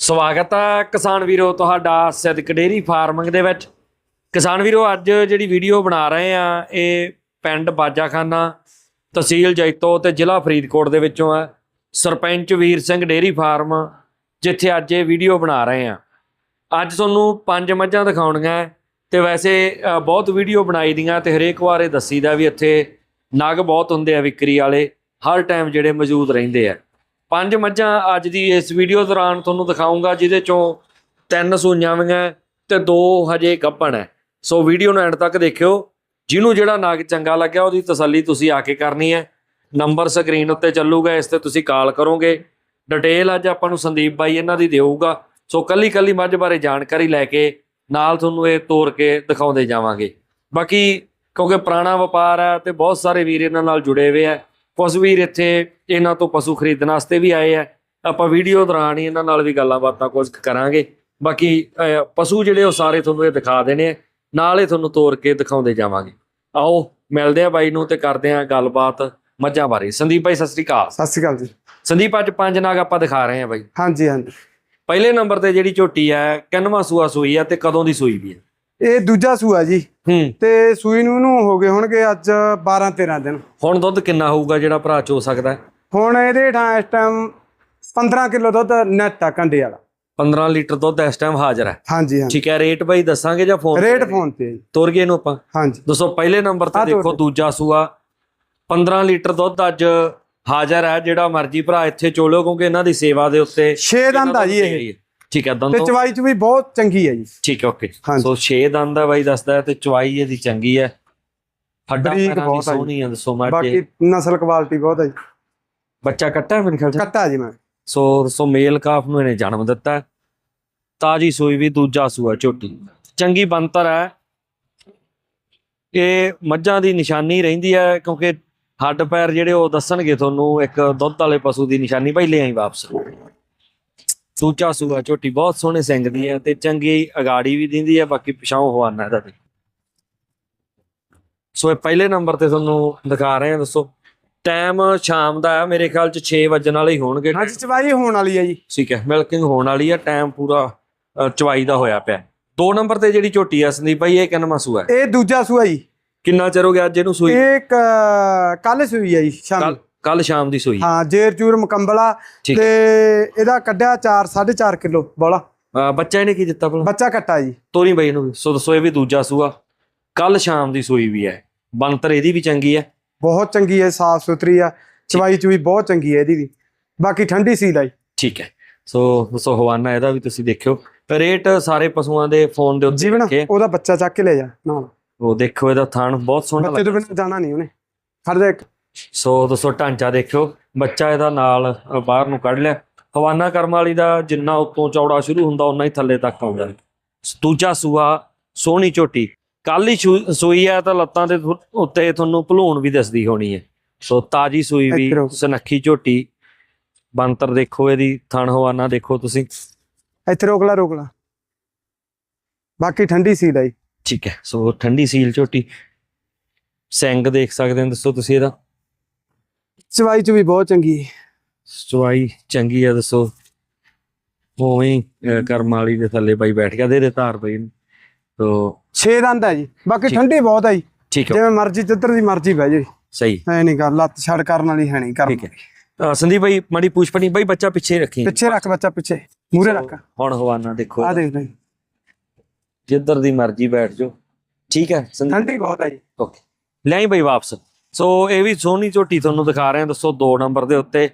ਸਵਾਗਤ ਹੈ ਕਿਸਾਨ ਵੀਰੋ, ਤੁਹਾਡਾ ਸਿੱਧਕ ਡੇਰੀ ਫਾਰਮਿੰਗ ਦੇ ਵਿੱਚ। ਕਿਸਾਨ ਵੀਰੋ, ਅੱਜ ਜਿਹੜੀ ਵੀਡੀਓ ਬਣਾ ਰਹੇ ਆ, ਇਹ ਪਿੰਡ ਬਾਜਾਖਾਨਾ ਤਹਿਸੀਲ ਜੈਤੋ ਤੇ ਜ਼ਿਲ੍ਹਾ ਫਰੀਦਕੋਟ ਦੇ ਵਿੱਚੋਂ ਹੈ ਸਰਪੰਚ ਵੀਰ ਸਿੰਘ ਡੇਰੀ ਫਾਰਮ, ਜਿੱਥੇ ਅੱਜ ਇਹ ਵੀਡੀਓ ਬਣਾ ਰਹੇ ਆ। ਅੱਜ ਤੁਹਾਨੂੰ ਪੰਜ ਮੱਝਾਂ ਦਿਖਾਉਣੀਆਂ ਹੈ ਤੇ ਵੈਸੇ ਬਹੁਤ ਵੀਡੀਓ ਬਣਾਈ ਦੀਆਂ ਤੇ ਹਰੇਕ ਵਾਰ ਇਹ ਦੱਸੀਦਾ ਵੀ ਇੱਥੇ ਨਗ ਬਹੁਤ ਹੁੰਦੇ ਆ ਵਿਕਰੀ ਵਾਲੇ, ਹਰ ਟਾਈਮ ਜਿਹੜੇ ਮੌਜੂਦ ਰਹਿੰਦੇ ਆ। ਪੰਜ ਮੱਝਾਂ ਅੱਜ ਦੀ ਇਸ ਵੀਡੀਓ ਦੌਰਾਨ ਤੁਹਾਨੂੰ ਦਿਖਾਉਂਗਾ ਜਿਹਦੇ ਚੋਂ ਤਿੰਨ ਸੂਈਆਂ ਵੀਆਂ ਤੇ ਦੋ ਹਜੇ ਗੱਭਣ ਹੈ। ਸੋ ਵੀਡੀਓ ਨੂੰ ਐਂਡ ਤੱਕ ਦੇਖਿਓ। ਜਿਹਨੂੰ ਜਿਹੜਾ ਨਾਗ ਚੰਗਾ ਲੱਗਿਆ, ਉਹਦੀ ਤਸੱਲੀ ਤੁਸੀਂ ਆ ਕੇ ਕਰਨੀ ਹੈ। ਨੰਬਰ ਸਕਰੀਨ ਉੱਤੇ ਚੱਲੂਗਾ, ਇਸ ਤੇ ਤੁਸੀਂ ਕਾਲ ਕਰੋਗੇ। ਡਿਟੇਲ ਅੱਜ ਆਪਾਂ ਨੂੰ ਸੰਦੀਪ ਬਾਈ ਇਹਨਾਂ ਦੀ ਦੇਊਗਾ। ਸੋ ਕੱਲੀ ਕੱਲੀ ਮੱਝ ਬਾਰੇ ਜਾਣਕਾਰੀ ਲੈ ਕੇ ਨਾਲ ਤੁਹਾਨੂੰ ਇਹ ਤੋਰ ਕੇ ਦਿਖਾਉਂਦੇ ਜਾਵਾਂਗੇ। ਬਾਕੀ ਕਿਉਂਕਿ ਪੁਰਾਣਾ ਵਪਾਰ ਹੈ ਤੇ ਬਹੁਤ ਸਾਰੇ ਵੀਰ ਇਹਨਾਂ ਨਾਲ ਜੁੜੇ ਹੋਏ ਆ ਕੁਝ ਵੀਰ ਇੱਥੇ ਇਹਨਾਂ ਤੋਂ ਪਸ਼ੂ ਖਰੀਦਣ ਵਾਸਤੇ ਵੀ ਆਏ ਆ। ਆਪਾਂ ਵੀਡੀਓ ਦੌਰਾਨ ਹੀ ਇਹਨਾਂ ਨਾਲ ਵੀ ਗੱਲਾਂ ਬਾਤਾਂ ਕੁਝ ਕਰਾਂਗੇ। ਬਾਕੀ ਪਸ਼ੂ ਜਿਹੜੇ ਉਹ ਸਾਰੇ ਤੁਹਾਨੂੰ ਇਹ ਦਿਖਾ ਦੇਣੇ ਆ। ਨਾਲ ਹੀ ਤੁਹਾਨੂੰ ਤੋਰ ਕੇ ਦਿਖਾਉਂਦੇ ਜਾਵਾਂਗੇ। ਆਓ ਮਿਲਦੇ ਆ ਬਾਈ ਨੂੰ ਤੇ ਕਰਦੇ ਆ ਗੱਲਬਾਤ ਮੱਝਾਂ ਬਾਰੇ। ਸੰਦੀਪ ਭਾਈ ਸਤਿ ਸ੍ਰੀ ਅਕਾਲ। ਸਤਿ ਸ਼੍ਰੀ ਅਕਾਲ ਜੀ। ਸੰਦੀਪ ਅੱਜ ਪੰਜ ਨਾਗ ਆਪਾਂ ਦਿਖਾ ਰਹੇ ਆ ਬਾਈ। ਹਾਂਜੀ ਹਾਂਜੀ। ਪਹਿਲੇ ਨੰਬਰ ਤੇ ਜਿਹੜੀ ਝੋਟੀ ਹੈ ਕਿੰਨਵਾਂ ਸੂਆ ਸੂਈ ਆ ਤੇ ਕਦੋਂ ਦੀ ਸੂਈ ਵੀ ਹੈ ਇਹ ਦੂਜਾ ਸੂਆ ਜੀ। ਤੇ ਸੂਈ ਨੂੰ ਨੂੰ ਹੋ ਗਏ ਹੋਣਗੇ ਅੱਜ 12 13 ਦਿਨ। ਹੁਣ ਦੁੱਧ ਕਿੰਨਾ ਹੋਊਗਾ ਜਿਹੜਾ ਭਰਾ ਚੋ ਸਕਦਾ? ਹੁਣ ਇਹਦੇ ਠਾਂ ਇਸ ਟਾਈਮ 15 ਕਿਲੋ ਦੁੱਧ ਨੈਟ ਆ ਕੰਡੇ ਵਾਲਾ। 15 ਲੀਟਰ ਦੁੱਧ ਇਸ ਟਾਈਮ ਹਾਜ਼ਰ ਹੈ। ਹਾਂਜੀ ਠੀਕ ਹੈ ਰੇਟ ਬਾਈ ਦੱਸਾਂਗੇ ਜਾਂ ਫੋਨ ਰੇਟ ਫੋਨ ਤੇ। ਤੋਰ ਗਏ ਇਹਨੂੰ ਆਪਾਂ। ਹਾਂਜੀ। ਦੋਸਤੋ ਪਹਿਲੇ ਨੰਬਰ ਤੇ ਦੇਖੋ। ਦੂਜਾ ਸੂਆ। 15 ਲੀਟਰ ਦੁੱਧ ਅੱਜ ਹਾਜ਼ਰ ਹੈ ਜਿਹੜਾ ਮਰਜ਼ੀ ਭਰਾ ਇੱਥੇ ਚੋਲੋ ਕਿਉਂਕਿ ਇਹਨਾਂ ਦੀ ਸੇਵਾ ਦੇ ਉੱਤੇ 6 ਦੰਦ ਆ ਜੀ ਇਹ। ਠੀਕ ਹੈ ਤੇ ਦੰਦੋਂ ਚਵਾਈ ਚ ਵੀ ਬਹੁਤ ਚੰਗੀ ਹੈ ਜੀ। ਠੀਕ ਹੈ ਓਕੇ। ਸੋ 6 ਦੰਦ ਦਾ ਬਾਈ ਦੱਸਦਾ ਹੈ ਤੇ ਚਵਾਈ ਇਹਦੀ ਚੰਗੀ ਹੈ। ਹੱਡਾਂ ਬਹੁਤ। ਸੋਹਣੀ ਹੈ ਦੱਸੋ ਮਾਟੇ ਬਾਕੀ ਨਸਲ ਕੁਆਲਿਟੀ ਬਹੁਤ ਹੈ ਜੀ। ਬੱਚਾ ਕੱਟਾ ਮੇਰੇ ਖਿਆਲ ਚ? ਕੱਟਾ ਜੀ ਮੈਂ। ਸੋ ਸੋ ਮੇਲ ਕਾਫ ਨੂੰ ਇਹਨੇ ਜਨਮ ਦਿੱਤਾ। ਤਾਜੀ ਸੂਈ ਵੀ ਦੂਜਾ ਸੂਆ ਝੋਟੀ ਚੰਗੀ ਬੰਤਰ ਹੈ। ਇਹ ਮੱਝਾਂ ਦੀ ਨਿਸ਼ਾਨੀ ਰਹਿੰਦੀ ਹੈ ਕਿਉਂਕਿ ਹੱਡ ਪੈਰ ਜਿਹੜੇ ਉਹ ਦੱਸਣਗੇ ਤੁਹਾਨੂੰ ਇੱਕ ਦੁੱਧ ਵਾਲੇ ਪਸ਼ੂ ਦੀ ਨਿਸ਼ਾਨੀ ਭਾਈ ਲੈ ਆਈ ਵਾਪਸ। ਦੂਜਾ ਸੂਆ ਝੋਟੀ ਬਹੁਤ ਸੋਹਣੇ ਸਿੰਘ ਦੀ ਹੈ ਤੇ ਚੰਗੀ ਅਗਾੜੀ ਵੀ ਦਿੰਦੀ ਹੈ ਬਾਕੀ ਪਿਛਾਉ ਹਵਾਨਾ ਇਹਦਾ ਤੇ ਸੋ ਇਹ ਪਹਿਲੇ ਨੰਬਰ ਤੇ ਤੁਹਾਨੂੰ ਦਿਖਾ ਰਹੇ ਹਾਂ ਦੱਸੋ। ਟਾਈਮ ਸ਼ਾਮ ਦਾ ਹੈ ਮੇਰੇ ਖਿਆਲ ਚ 6 ਵਜਣ ਵਾਲੇ ਹੀ ਹੋਣਗੇ। ਹਾਂਜੀ ਚਵਾਈ ਹੋਣ ਵਾਲੀ ਹੈ ਜੀ। ਠੀਕ ਹੈ ਮਿਲਕਿੰਗ ਹੋਣ ਵਾਲੀ ਹੈ ਟਾਈਮ ਪੂਰਾ ਚਵਾਈ ਦਾ ਹੋਇਆ ਪਿਆ। ਦੋ ਨੰਬਰ ਤੇ ਜਿਹੜੀ ਝੋਟੀ ਆ ਸੰਦੀਪ ਭਾਈ ਇਹ ਕਿੰਨਾ ਸੂਆ ਹੈ? ਇਹ ਦੂਜਾ ਸੂਆ ਜੀ। ਕਿੰਨਾ ਚਿਰ ਹੋ ਗਿਆ ਅੱਜ ਇਹਨੂੰ ਸੂਈ? ਇਹ ਕੱਲ ਸੂਈ ਹੈ ਜੀ ਸ਼ਾਮ। ਕੱਲ ਸ਼ਾਮ ਦੀ ਸੂਈ। ਹਾਂ ਜੇਰ ਚੂਰ ਮੁਕੰਬਲਾ ਤੇ ਇਹਦਾ ਕੱਢਿਆ 4 4.5 ਕਿਲੋ ਬੋਲਾ। ਬੱਚਾ ਇਹਨੇ ਕੀ ਦਿੱਤਾ ਭਲਾ? ਬੱਚਾ ਕੱਟਾ ਜੀ। ਤੋਰੀ ਬਾਈ ਇਹਨੂੰ ਵੀ। ਸੋ ਦੱਸੋ ਇਹ ਵੀ ਦੂਜਾ ਸੂਆ। ਕੱਲ ਸ਼ਾਮ ਦੀ ਸੂਈ ਵੀ ਹੈ। ਬੰਤਰ ਇਹਦੀ ਵੀ ਚੰਗੀ ਹੈ। ਬਹੁਤ ਚੰਗੀ ਹੈ ਸਾਫ਼ ਸੁਥਰੀ ਆ। ਚਵਾਈ ਚ ਵੀ ਬਹੁਤ ਚੰਗੀ ਹੈ ਇਹਦੀ ਵੀ। ਬਾਕੀ ਠੰਡੀ ਸੀ ਲਾਈ ਠੀਕ ਹੈ। ਸੋ ਦੱਸੋ ਹਵਾਨਾ ਇਹਦਾ ਵੀ ਤੁਸੀਂ ਦੇਖਿਓ। ਰੇਟ ਸਾਰੇ ਪਸ਼ੂਆਂ ਦੇ ਫੋਨ ਦੇ ਉੱਤੇ ਰੱਖੇ ਉਹਦਾ ਬੱਚਾ ਚੱਕ ਕੇ ਲੈ ਜਾ ਨਾਲ। ਉਹ ਦੇਖੋ ਇਹਦਾ ਥਣ ਬਹੁਤ ਸੋਹਣਾ ਬੱਚੇ ਤੋਂ ਬਿਨਾਂ ਜਾਣਾ ਨਹੀਂ ਉਹਨੇ। ਫੜ ਦੇ ਇੱਕ। ਸੋ ਦੋਸਤੋ ਢਾਂਚਾ ਦੇਖਿਓ। ਬੱਚਾ ਇਹਦਾ ਨਾਲ ਬਾਹਰ ਨੂੰ ਕੱਢ ਲਿਆ। ਹਵਾਨਾ ਕਰਮ ਵਾਲੀ ਦਾ ਜਿੰਨਾ ਉੱਤੋਂ ਚੌੜਾ ਸ਼ੁਰੂ ਹੁੰਦਾ ਉਨਾ ਹੀ ਥੱਲੇ ਤੱਕ ਆਉਂਦਾ। ਦੂਜਾ ਸੂਆ ਸੋਹਣੀ ਝੋਟੀ। ਕੱਲ ਹੀ ਸੂਈ ਹੈ ਤਾਂ ਲੱਤਾਂ ਦੇ ਉੱਤੇ ਤੁਹਾਨੂੰ ਭਲੂਣ ਵੀ ਦਿਸਦੀ ਹੋਣੀ ਹੈ। ਸੋ ਤਾਜੀ ਸੂਈ ਵੀ। ਸਨੱਖੀ ਝੋਟੀ। ਬੰਤਰ ਦੇਖੋ ਇਹਦੀ ਥਣ ਹਵਾਨਾ ਦੇਖੋ ਤੁਸੀਂ। ਇੱਥੇ ਰੋਕ ਲਾ ਰੋਕ ਲਾ। ਬਾਕੀ ਠੰਡੀ ਸੀ ਲਾਈ ਠੀਕ ਹੈ ਸੋ ਠੰਡੀ ਸੀਲ ਝੋਟੀ। ਸਿੰਘ ਦੇਖ ਸਕਦੇ ਹੋ ਦੱਸੋ ਤੁਸੀਂ ਇਹਦਾ। ਚਵਾਈ ਚ ਵੀ ਬਹੁਤ ਚੰਗੀ ਹੈ। ਚਵਾਈ ਚੰਗੀ ਆ ਦੱਸੋ। ਉਵੇਂ ਕਰਮ ਵਾਲੀ ਦੇ ਥੱਲੇ ਬਾਈ ਬੈਠ ਗਿਆ ਦੇ ਦੇ ਧਾਰ ਬਈ ਤੋ ਛੇ ਦੰਦ ਹੈ ਜੀ। ਬਾਕੀ। ਠੰਡੀ ਬਹੁਤ ਹੈ ਜੀ। ਠੀਕ ਹੈ ਜਿਵੇਂ ਮਰਜ਼ੀ ਜਿੱਧਰ ਦੀ ਮਰਜ਼ੀ ਬਹਿ ਜੇ। ਸਹੀ। ਐ ਨਹੀਂ ਗੱਲ ਲੱਤ ਛੜ ਕਰਨ ਵਾਲੀ ਹੈ ਨਹੀਂ ਕਰ ਠੀਕ ਹੈ। ਸੰਦੀਪ ਭਾਈ ਮਾੜੀ ਪੁੱਛ ਪਣੀ ਬਾਈ ਬੱਚਾ ਪਿੱਛੇ ਰੱਖੀ। ਪਿੱਛੇ ਰੱਖ ਬੱਚਾ ਪਿੱਛੇ। ਮੂਰੇ ਰੱਖ। ਹੁਣ ਹਵਾਨਾ ਦੇਖੋ। ਆ ਦੇਖ ਲੈ ਜਿੱਧਰ ਦੀ ਮਰਜ਼ੀ ਬੈਠ ਜਾਓ। ਠੀਕ ਹੈ ਸੰਦੀਪ। ਠੰਡੀ ਬਹੁਤ ਹੈ ਜੀ। ਓਕੇ। ਲੈ ਆਈ ਬਾਈ ਵਾਪਸ। ਸੋ ਇਹ ਵੀ ਸੋਹਣੀ ਝੋਟੀ ਤੁਹਾਨੂੰ ਦਿਖਾ ਰਹੇ ਹਾਂ ਦੱਸੋ 2 ਨੰਬਰ ਦੇ ਉੱਤੇ।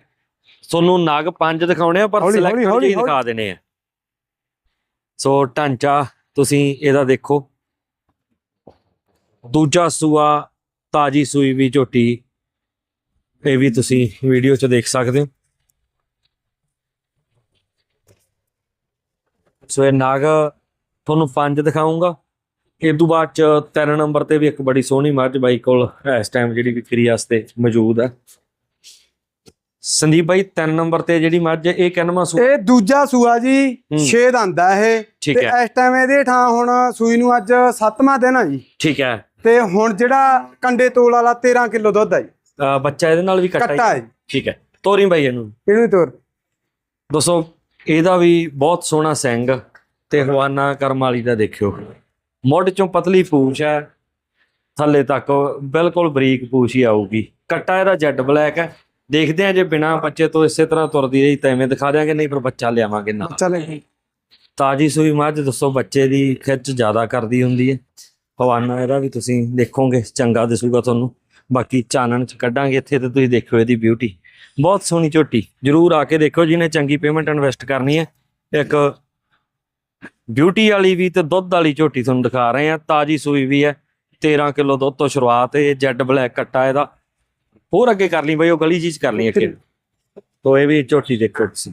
ਤੁਹਾਨੂੰ ਨਗ ਪੰਜ ਦਿਖਾਉਣੇ ਆ ਪਰ ਸਿਲੈਕਟ ਹੌਲੀ, ਦਿਖਾ ਦੇਣੇ ਆ। ਸੋ ਢਾਂਚਾ ਤੁਸੀਂ ਇਹਦਾ ਦੇਖੋ। ਦੂਜਾ ਸੂਆ ਤਾਜੀ ਸੂਈ ਵੀ ਝੋਟੀ। ਇਹ ਵੀ ਤੁਸੀਂ ਵੀਡੀਓ 'ਚ ਦੇਖ ਸਕਦੇ ਹੋ। ਸੋ ਇਹ ਨਾਗ ਤੁਹਾਨੂੰ ਪੰਜ ਦਿਖਾਉਂਗਾ ਇਹ ਤੋਂ ਬਾਅਦ ਚ ਤਿੰਨ ਨੰਬਰ ਤੇ ਵੀ ਇੱਕ ਬੜੀ ਸੋਹਣੀ ਮੱਝ ਬਾਈ ਕੋਲ ਇਸ ਟਾਈਮ ਜਿਹੜੀ ਵਿਕਰੀ ਵਾਸਤੇ ਮੌਜੂਦ ਹੈ। ਸੰਦੀਪ ਬਾਈ ਤਿੰਨ ਨੰਬਰ ਤੇ ਜਿਹੜੀ ਮੱਝ ਇਹ ਕਿੰਨਵਾਂ ਸੂ ਇਹ ਦੂਜਾ ਸੂਆ ਜੀ ਹੂੰ। 6 ਦੰਦ ਆ ਇਹ। ਤੇ ਇਸ ਟਾਈਮ ਇਹਦੇ ਠਾਂ ਹੁਣ ਸੂਈ ਨੂੰ ਅੱਜ 7ਵਾਂ ਦਿਨ ਆ ਜੀ। ਠੀਕ ਹੈ। ਤੇ ਹੁਣ ਜਿਹੜਾ ਕੰਡੇ ਤੋਲ ਵਾਲਾ 13 ਕਿਲੋ ਦੁੱਧ ਆ ਜੀ। ਬੱਚਾ ਇਹਦੇ ਨਾਲ ਵੀ ਕੱਟਾ ਹੈ। ਠੀਕ ਹੈ। ਤੋਰੀ ਬਾਈ ਇਹਨੂੰ। ਇਹਨੂੰ ਤੋਰ। ਦੋਸਤੋ ਇਹਦਾ ਵੀ ਬਹੁਤ ਸੋਹਣਾ ਸਿੰਘ ਤੇ ਹਵਾਨਾ ਕਰਮ ਵਾਲੀ ਦਾ ਦੇਖਿਓ। ਮੁੱਢ ਚੋਂ ਪਤਲੀ ਪੂਛ ਹੈ ਥੱਲੇ ਤੱਕ ਬਿਲਕੁਲ ਬਰੀਕ ਪੂਛ ਹੀ ਆਊਗੀ। ਕੱਟਾ ਇਹਦਾ ਜੈਡ ਬਲੈਕ ਹੈ। ਦੇਖਦੇ ਆ ਜੇ ਬਿਨਾ ਬੱਚੇ ਤੋਂ ਇਸੇ ਤਰ੍ਹਾਂ ਤੁਰਦੀ ਰਹੀ ਤਾਂ ਐਵੇਂ ਦਿਖਾ ਦਿਆਂਗੇ ਨਹੀਂ ਫਿਰ ਬੱਚਾ ਲਿਆਵਾਂਗੇ ਨਾਲ। ਚਲੇ ਤਾਜੀ ਸੂਈ ਮੱਝ ਦੱਸੋ ਬੱਚੇ ਦੀ ਖਿੱਚ ਜ਼ਿਆਦਾ ਕਰਦੀ ਹੁੰਦੀ ਹੈ। ਹਵਾਨਾ ਇਹਦਾ ਵੀ ਤੁਸੀਂ ਦੇਖੋਗੇ ਚੰਗਾ ਦਿਸੂਗਾ ਤੁਹਾਨੂੰ। ਬਾਕੀ ਚਾਨਣ ਚ ਕੱਢਾਂਗੇ ਇੱਥੇ ਤੇ ਤੁਸੀਂ ਦੇਖਿਓ ਇਹਦੀ ਬਿਊਟੀ ਬਹੁਤ ਸੋਹਣੀ ਝੋਟੀ ਜਰੂਰ ਆ ਕੇ ਦੇਖੋ ਜਿਹਨੇ ਚੰਗੀ ਪੇਮੈਂਟ ਇਨਵੈਸਟ ਕਰਨੀ ਹੈ। ਇੱਕ ਬਿਊਟੀ ਵਾਲੀ ਵੀ ਤੇ ਦੁੱਧ ਵਾਲੀ ਝੋਟੀ ਤੁਹਾਨੂੰ ਦਿਖਾ ਰਹੇ ਆ ਤਾਜੀ ਸੂਈ ਵੀ ਹੈ 13 ਕਿਲੋ ਦੁੱਧ ਤੋਂ ਸ਼ੁਰੂਆਤ ਇਹ ਜੈਡ ਬਲੈਕ ਕੱਟਾ ਇਹਦਾ। ਹੋਰ ਅੱਗੇ ਕਰ ਲਈ ਬਈ ਉਹ ਗਲੀ ਚੀਜ਼ ਕਰ ਲਈ ਅੱਗੇ। ਤੋ ਇਹ ਵੀ ਝੋਟੀ ਦੇਖੋ ਤੁਸੀਂ।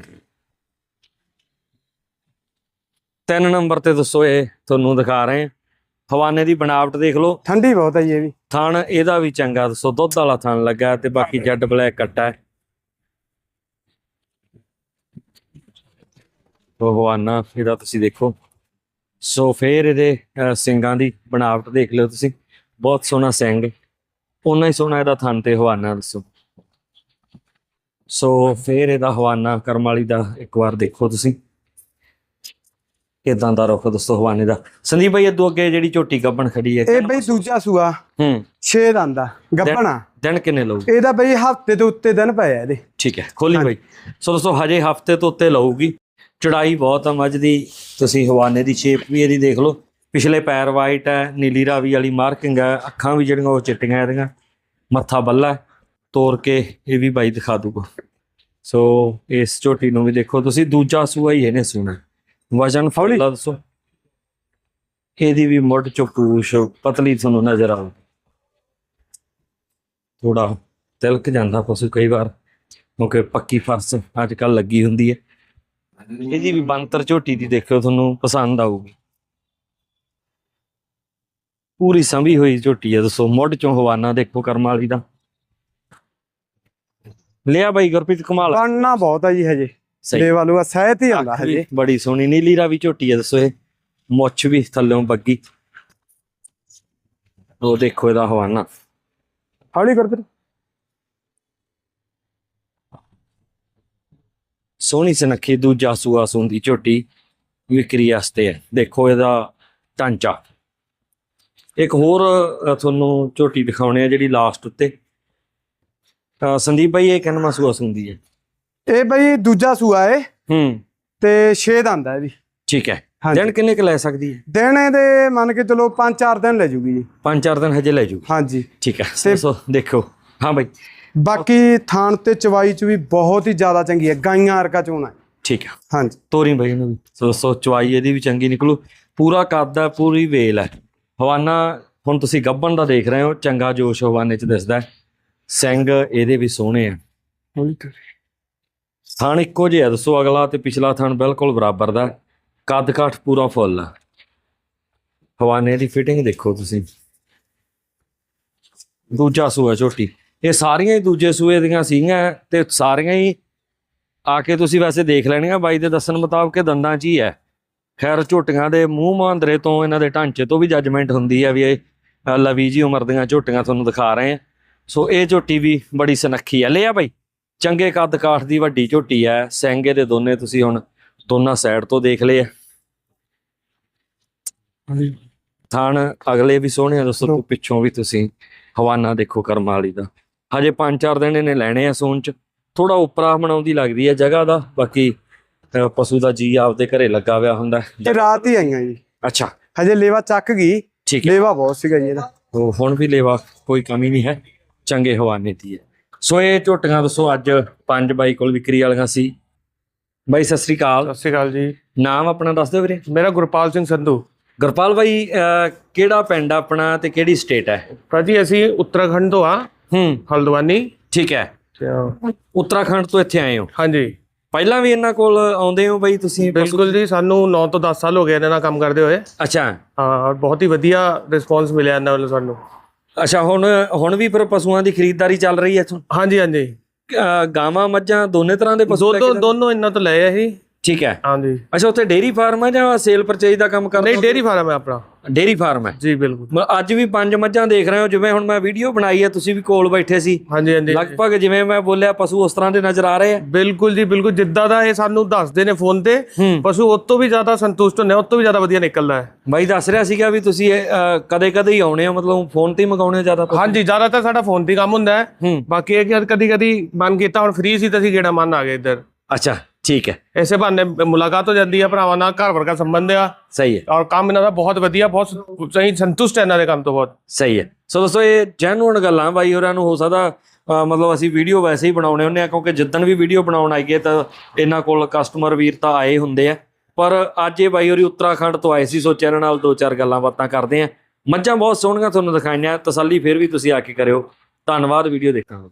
ਤਿੰਨ ਨੰਬਰ ਤੇ ਦੱਸੋ ਇਹ ਤੁਹਾਨੂੰ ਦਿਖਾ ਰਹੇ ਆ ਹਵਾਨੇ ਦੀ ਬਣਾਵਟ ਦੇਖ ਲਓ। ਠੰਡੀ ਬਹੁਤ ਹੈ ਜੀ ਇਹ ਵੀ। ਥਣ ਇਹਦਾ ਵੀ ਚੰਗਾ ਦੱਸੋ ਦੁੱਧ ਵਾਲਾ ਥਣ ਲੱਗਾ ਤੇ ਬਾਕੀ ਜੈਡ ਬਲੈਕ ਕੱਟਾ ਹੈ। ਹਵਾਨਾ ਇਹਦਾ ਤੁਸੀਂ ਦੇਖੋ। ਸੋ ਫੇਰ ਇਹਦੇ ਸਿੰਗਾਂ ਦੀ ਬਣਾਵਟ ਦੇਖ ਲਿਓ ਤੁਸੀਂ। ਬਹੁਤ ਸੋਹਣਾ ਸਿੰਘ ਉਹਨਾਂ ਹੀ ਸੋਹਣਾ ਇਹਦਾ ਥਣ ਤੇ ਹਵਾਨਾ ਦੱਸੋ। ਸੋ ਫੇਰ ਇਹਦਾ ਹਵਾਨਾ ਕਰਮ ਵਾਲੀ ਦਾ ਇੱਕ ਵਾਰ ਦੇਖੋ ਤੁਸੀਂ। ਇਦਾਂ ਦਾ ਰੁੱਖ ਦੱਸੋ ਹਵਾਨੇ ਦਾ। ਸੰਦੀਪ ਭਾਈ ਇਦੋਂ ਅੱਗੇ ਜਿਹੜੀ ਝੋਟੀ ਗੱਬਣ ਖੜੀ ਹੈ ਇਹ ਬਈ ਦੂਜਾ ਸੂਆ। ਹੂੰ। 6 ਦੰਦ ਦਾ ਗੱਪਣਾ ਦਿਨ ਕਿੰਨੇ ਲਊ ਇਹਦਾ ਬਈ ਹਫ਼ਤੇ ਦੇ ਉੱਤੇ ਦਿਨ ਪਏ ਆ ਇਹਦੇ। ਠੀਕ ਹੈ ਖੋਲੀ ਬਾਈ। ਸੋ ਦੋਸਤੋ ਹਜੇ ਹਫ਼ਤੇ ਤੋਂ ਉੱਤੇ ਲਊਗੀ। ਚੜਾਈ ਬਹੁਤ ਆ ਮੱਝ ਦੀ। ਤੁਸੀਂ ਹਵਾਨੇ ਦੀ ਸ਼ੇਪ ਵੀ ਇਹਦੀ ਦੇਖ ਲਓ। ਪਿਛਲੇ ਪੈਰ ਵਾਈਟ ਹੈ ਨੀਲੀ ਰਾਵੀ ਵਾਲੀ ਮਾਰਕਿੰਗ ਹੈ ਅੱਖਾਂ ਵੀ ਜਿਹੜੀਆਂ ਉਹ ਚਿੱਟੀਆਂ ਇਹਦੀਆਂ। ਮੱਥਾ ਬੱਲਾ ਹੈ। ਤੋੜ ਕੇ ਇਹ ਵੀ ਬਾਈ ਦਿਖਾ ਦੂਗਾ। ਸੋ ਇਸ ਝੋਟੀ ਨੂੰ ਵੀ ਦੇਖੋ ਤੁਸੀਂ, ਦੂਜਾ ਸੂਆ ਹੀ ਇਹਨੇ ਸੁਣਾ। ਵਜਨ ਫੌਲੀ ਦੱਸੋ। ਇਹਦੀ ਵੀ ਮੁੱਢ ਚੋਂ ਪੂਛ, ਪਤਲੀ ਤੁਹਾਨੂੰ ਨਜ਼ਰ ਆਉ ਥੋੜਾ ਤਿਲਕ ਜਾਂਦਾ ਪਸ਼ੂ ਕਈ ਵਾਰ। ਕਿਉਂਕਿ ਪੱਕੀ ਫਰਸ਼ ਅੱਜ ਕੱਲ ਲੱਗੀ ਹੁੰਦੀ ਹੈ। ਇਹਦੀ ਵੀ ਬੰਤਰ ਝੋਟੀ ਦੀ ਦੇਖਿਓ ਤੁਹਾਨੂੰ ਪਸੰਦ ਆਊਗੀ। ਪੂਰੀ ਸੰਭੀ ਹੋਈ ਝੋਟੀ ਹੈ ਦੱਸੋ ਮੁੱਢ ਚੋਂ ਹਵਾਨਾ ਦੇਖੋ ਕਰਮ ਵਾਲੀ ਦਾ। ਲਿਆ ਬਾਈ ਗੁਰਪ੍ਰੀਤ ਕਮਾਲ। ਬਣਨਾ ਬਹੁਤ ਹੈ ਜੀ ਹਜੇ ਸਹੀ। ਲੇਵਾ ਲੂਆ ਸਹਿਤ ਹੀ ਆਉਂਦਾ ਹਜੇ। ਬੜੀ ਸੋਹਣੀ ਨੀਲੀ ਰਾਵੀ ਝੋਟੀ ਹੈ ਦੱਸੋ ਇਹ ਮੁੱਛ ਵੀ ਥੱਲੋਂ ਬੱਗੀ। ਉਹ ਦੇਖੋ ਇਹਦਾ ਹਵਾਨਾ। ਹੌਲੀ ਕਰ ਸੋਹਣੀ ਸੁਨੱਖੀ ਦੂਜਾ ਸੂਆ ਸੂੰਦੀ ਝੋਟੀ ਵਿਕਰੀ ਵਾਸਤੇ। ਹੈ ਦੇਖੋ ਇਹਦਾ ਢਾਂਚਾ। ਇੱਕ ਹੋਰ ਤੁਹਾਨੂੰ ਝੋਟੀ ਦਿਖਾਉਣੇ ਆ ਜਿਹੜੀ ਲਾਸਟ ਉੱਤੇ। ਸੰਦੀਪ ਭਾਈ ਇਹ ਕਿੰਨਵਾਂ ਸੂਆ ਸੂੰਦੀ ਹੈ? ਇਹ ਬਈ ਦੂਜਾ ਸੂਆ ਏ। ਹੂੰ। ਤੇ 6 ਦੰਦ ਹੈ ਠੀਕ ਹੈ। ਦਿਨ ਕਿੰਨੇ ਕੁ ਲੈ ਸਕਦੀ ਹੈ? ਦਿਨ ਇਹਦੇ ਮੰਨ ਕੇ ਚਲੋ 5-4 ਦਿਨ ਲੈ ਜੂਗੀ ਜੀ। ਪੰਜ ਚਾਰ ਦਿਨ ਹਜੇ ਲੈ ਜੂ ਹਾਂਜੀ। ਠੀਕ ਹੈ। ਸੋ ਦੇਖੋ। ਹਾਂ ਭਾਈ ਬਾਕੀ ਥਾਣ ਤੇ ਚਵਾਈ ਚ ਵੀ ਬਹੁਤ ਹੀ ਜ਼ਿਆਦਾ ਚੰਗੀ ਹੈ। ਗਾਈਆਂ ਵਰਗਾ ਚੋਣਾ ਹੈ। ਠੀਕ ਹੈ। ਹਾਂਜੀ। ਤੋਰੀ ਭਾਈ ਨੂੰ ਸੋ ਸੋ ਚਵਾਈ ਇਹਦੀ ਵੀ ਚੰਗੀ ਨਿਕਲੂ। ਪੂਰਾ ਕੱਦ ਹੈ ਪੂਰੀ ਵੇਲ ਹੈ। ਹਵਾਨਾ ਹੁਣ ਤੁਸੀਂ ਗੱਬਣ ਦਾ ਦੇਖ ਰਹੇ ਹੋ। ਚੰਗਾ ਜੋਸ਼ ਹਵਾਨੇ ਚ ਦਿਸਦਾ ਹੈ। ਸਿੰਘ ਇਹਦੇ ਵੀ ਸੋਹਣੇ ਆ। ਥਣ ਇੱਕੋ ਜਿਹਾ ਦੱਸੋ ਅਗਲਾ ਤੇ ਪਿਛਲਾ ਥਣ ਬਿਲਕੁਲ ਬਰਾਬਰ ਦਾ। ਕੱਦ ਕਾਠ ਪੂਰਾ ਫੁੱਲ ਆ। ਹਵਾਨੇ ਦੀ ਫਿਟਿੰਗ ਦੇਖੋ ਤੁਸੀਂ। ਦੂਜਾ ਸੂਆ ਝੋਟੀ। ਇਹ ਸਾਰੀਆਂ ਹੀ ਦੂਜੇ ਸੂਏ ਦੀਆਂ ਸੀਗੀਆਂ ਤੇ ਸਾਰੀਆਂ ਹੀ ਆ ਕੇ ਤੁਸੀਂ ਵੈਸੇ ਦੇਖ ਲੈਣੀਆਂ ਬਾਈ ਦੇ ਦੱਸਣ ਮੁਤਾਬਕ ਇਹ ਦੰਦਾਂ 'ਚ ਹੀ ਹੈ। ਖੈਰ ਝੋਟੀਆਂ ਦੇ ਮੂੰਹ ਮਾਂਦਰੇ ਤੋਂ ਇਹਨਾਂ ਦੇ ਢਾਂਚੇ ਤੋਂ ਵੀ ਜੱਜਮੈਂਟ ਹੁੰਦੀ ਹੈ ਵੀ ਇਹ ਲਵੀ ਜੀ ਉਮਰ ਦੀਆਂ ਝੋਟੀਆਂ ਤੁਹਾਨੂੰ ਦਿਖਾ ਰਹੇ ਆ ਸੋ ਇਹ ਝੋਟੀ ਵੀ ਬੜੀ ਸੁਨੱਖੀ ਹੈ। ਲਿਆ ਬਾਈ ਚੰਗੇ ਕੱਦ ਕਾਠ ਦੀ ਵੱਡੀ ਝੋਟੀ ਹੈ। ਸਿੰਗੇ ਦੇ ਦੋਨੇ ਤੁਸੀਂ ਹੁਣ ਦੋਨਾਂ ਸਾਈਡ ਤੋਂ ਦੇਖ ਲਏ ਆ। ਥਣ ਅਗਲੇ ਵੀ ਸੋਹਣੇ ਆ ਦੋਸਤੋ ਪਿੱਛੋਂ ਵੀ ਤੁਸੀਂ ਹਵਾਨਾ ਦੇਖੋ ਕਰਮ ਵਾਲੀ ਦਾ। ਹਜੇ 5-4 ਦਿਨ ਇਹਨੇ ਲੈਣੇ ਆ ਸੂਣ ਚ। ਥੋੜਾ ਉਪਰਾ ਬਣਾਉਂਦੀ ਲੱਗਦੀ ਹੈ ਜਗ੍ਹਾ ਦਾ ਬਾਕੀ ਪਸ਼ੂ ਦਾ ਜੀ ਆਪਦੇ ਘਰੇ ਲੱਗਾ ਹੋਇਆ ਹੁੰਦਾ। ਇਹ ਰਾਤ ਹੀ ਆਈਆਂ ਜੀ। ਅੱਛਾ। ਹਜੇ ਲੇਵਾ ਚੱਕ ਗਈ। ਠੀਕ ਹੈ। ਲੇਵਾ ਬਹੁਤ ਸੀਗਾ ਜੀ ਇਹਦਾ। ਉਹ ਹੁਣ ਵੀ ਲੈਵਾ ਕੋਈ ਕਮੀ ਨਹੀਂ ਹੈ। ਚੰਗੇ ਹਵਾਨੇ ਦੀ ਹੈ। ਸੋ ਇਹ ਝੋਟੀਆਂ ਦੱਸੋ ਅੱਜ ਪੰਜ ਬਾਈ ਕੋਲ ਵਿਕਰੀ ਵਾਲੀਆਂ ਸੀ। ਬਾਈ ਸਤਿ ਸ੍ਰੀ ਅਕਾਲ। ਸਤਿ ਸ਼੍ਰੀ ਅਕਾਲ ਜੀ। ਨਾਮ ਆਪਣਾ ਦੱਸ ਦਿਓ ਵੀਰੇ। ਮੇਰਾ ਗੁਰਪਾਲ ਸਿੰਘ ਸੰਧੂ। ਗੁਰਪਾਲ ਬਾਈ ਅ, ਕਿਹੜਾ ਪਿੰਡ ਆ ਆਪਣਾ ਤੇ ਕਿਹੜੀ ਸਟੇਟ ਹੈ? ਭਾਜੀ ਅਸੀਂ ਉੱਤਰਾਖੰਡ ਤੋਂ ਆ ਹੂੰ। ਹਲਦਵਾਨੀ। ਠੀਕ ਹੈ। ਤੇ, ਉੱਤਰਾਖੰਡ ਤੋਂ ਇੱਥੇ ਆਏ ਹੋ। ਹਾਂਜੀ। ਪਹਿਲਾਂ ਵੀ ਇਹਨਾਂ ਕੋਲ ਆਉਂਦੇ ਹੋ ਬਾਈ ਤੁਸੀਂ? ਬਿਲਕੁਲ ਜੀ ਸਾਨੂੰ 9 ਤੋਂ 10 ਸਾਲ ਹੋ ਗਏ ਇਹਨਾਂ ਨਾਲ ਕੰਮ ਕਰਦੇ ਹੋਏ। ਅੱਛਾ। ਹਾਂ ਔਰ ਬਹੁਤ ਹੀ ਵਧੀਆ ਰਿਸਪੌਂਸ ਮਿਲਿਆ ਇਹਨਾਂ ਵੱਲੋਂ ਸਾਨੂੰ। ਅੱਛਾ ਹੁਣ ਹੁਣ ਵੀ ਫਿਰ ਪਸ਼ੂਆਂ ਦੀ ਖਰੀਦਦਾਰੀ ਚੱਲ ਰਹੀ ਹੈ ਇੱਥੋਂ? ਹਾਂਜੀ ਹਾਂਜੀ। ਗਾਵਾਂ ਮੱਝਾਂ ਦੋਨੇ ਤਰ੍ਹਾਂ ਦੇ ਪਸ਼ੂ? ਦੋਨੋਂ ਇਹਨਾਂ ਤੋਂ ਲਏ ਅਸੀਂ। ਠੀਕ ਹੈ। ਹਾਂਜੀ। ਅੱਛਾ ਉੱਥੇ ਡੇਰੀ ਫਾਰਮ ਹੈ ਜਾਂ ਸੇਲ ਪਰਚੇਜ ਦਾ ਕੰਮ ਕਰਦੇ ਨਹੀਂ ਡੇਰੀ ਫਾਰਮ ਹੈ ਆਪਣਾ। ਡੇਰੀ ਫਾਰਮ ਹੈ। ਜੀ ਬਿਲਕੁਲ। ਅੱਜ ਵੀ ਪੰਜ ਮੱਝਾਂ ਦੇਖ ਰਹੇ ਹੋ ਜਿਵੇਂ ਹੁਣ ਮੈਂ ਵੀਡੀਓ ਬਣਾਈ ਹੈ ਤੁਸੀਂ ਵੀ ਕੋਲ ਬੈਠੇ ਸੀ। ਹਾਂਜੀ ਹਾਂਜੀ। ਲਗਭਗ ਜਿਵੇਂ ਮੈਂ ਬੋਲਿਆ ਪਸ਼ੂ ਉਸ ਤਰ੍ਹਾਂ ਦੇ ਨਜ਼ਰ ਆ ਰਹੇ ਆ। ਬਿਲਕੁਲ ਜੀ ਬਿਲਕੁਲ। ਜਿੱਦਾਂ ਦਾ ਇਹ ਸਾਨੂੰ ਦੱਸਦੇ ਨੇ ਫੋਨ ਤੇ ਪਸ਼ੂ ਉਸ ਤੋਂ ਵੀ ਜ਼ਿਆਦਾ ਸੰਤੁਸ਼ਟ ਹੁੰਦੇ ਆ ਉਸ ਤੋਂ ਵੀ ਜ਼ਿਆਦਾ ਵਧੀਆ ਨਿਕਲਦਾ ਹੈ। ਬਾਈ ਦੱਸ ਰਿਹਾ ਸੀਗਾ ਵੀ ਤੁਸੀਂ ਕਦੇ ਕਦੇ ਹੀ ਆਉਣੇ ਹੋ ਮਤਲਬ ਫੋਨ ਤੇ ਹੀ ਮੰਗਾਉਣੇ ਹੋ ਜ਼ਿਆਦਾ ਹਾਂਜੀ ਜ਼ਿਆਦਾਤਰ ਸਾਡਾ ਫੋਨ ਤੇ ਕੰਮ ਹੁੰਦਾ ਹੈ। ਹੂੰ। ਬਾਕੀ ਇਹ ਕਿ ਕਦੀ ਕਦੀ ਮਨ ਕੀਤਾ ਹੁਣ ਫ੍ਰੀ ਸੀ ਤਾਂ ਅਸੀਂ ਗੇੜਾ ਮਨ ਆ ਗਏ ਇੱਧਰ। ਅੱਛਾ। ਠੀਕ ਹੈ। ਐਸੇ ਬਹਾਨੇ ਮੁਲਾਕਾਤ ਹੋ ਜਾਂਦੀ ਹੈ ਭਰਾਵਾਂ ਨਾਲ ਘਰ ਵਰਗਾ ਸੰਬੰਧ ਆ। ਸਹੀ ਹੈ। ਔਰ ਕੰਮ ਇਹਨਾਂ ਦਾ ਬਹੁਤ ਵਧੀਆ ਬਹੁਤ ਸਹੀ ਸੰਤੁਸ਼ਟ ਹੈ ਇਹਨਾਂ ਦੇ ਕੰਮ ਤੋਂ ਬਹੁਤ। ਸਹੀ ਹੈ। ਸੋ ਦੋਸਤੋ ਇਹ ਜੈਨੂਇਨ ਗੱਲਾਂ ਬਾਈ ਹੋਰਾਂ ਨੂੰ ਹੋ ਸਕਦਾ ਮਤਲਬ ਅਸੀਂ ਵੀਡੀਓ ਵੈਸੇ ਹੀ ਬਣਾਉਣੇ ਹੁੰਦੇ ਆ ਕਿਉਂਕਿ ਜਿੱਦਣ ਵੀ ਵੀਡੀਓ ਬਣਾਉਣ ਆਈਏ ਤਾਂ ਇਹਨਾਂ ਕੋਲ ਕਸਟਮਰ ਵੀਰ ਤਾਂ ਆਏ ਹੁੰਦੇ ਆ। ਪਰ ਅੱਜ ਇਹ ਬਾਈ ਹੋਰੀ ਉੱਤਰਾਖੰਡ ਤੋਂ ਆਏ ਸੀ ਸੋਚਿਆ ਇਹਨਾਂ ਨਾਲ ਦੋ ਚਾਰ ਗੱਲਾਂ ਬਾਤਾਂ ਕਰਦੇ ਆ। ਮੱਝਾਂ ਬਹੁਤ ਸੋਹਣੀਆਂ ਤੁਹਾਨੂੰ ਦਿਖਾਈਆਂ ਤਸੱਲੀ ਫਿਰ ਵੀ ਤੁਸੀਂ ਆ ਕੇ ਕਰਿਓ। ਧੰਨਵਾਦ ਵੀਡੀਓ ਦੇਖਣ ਲਈ।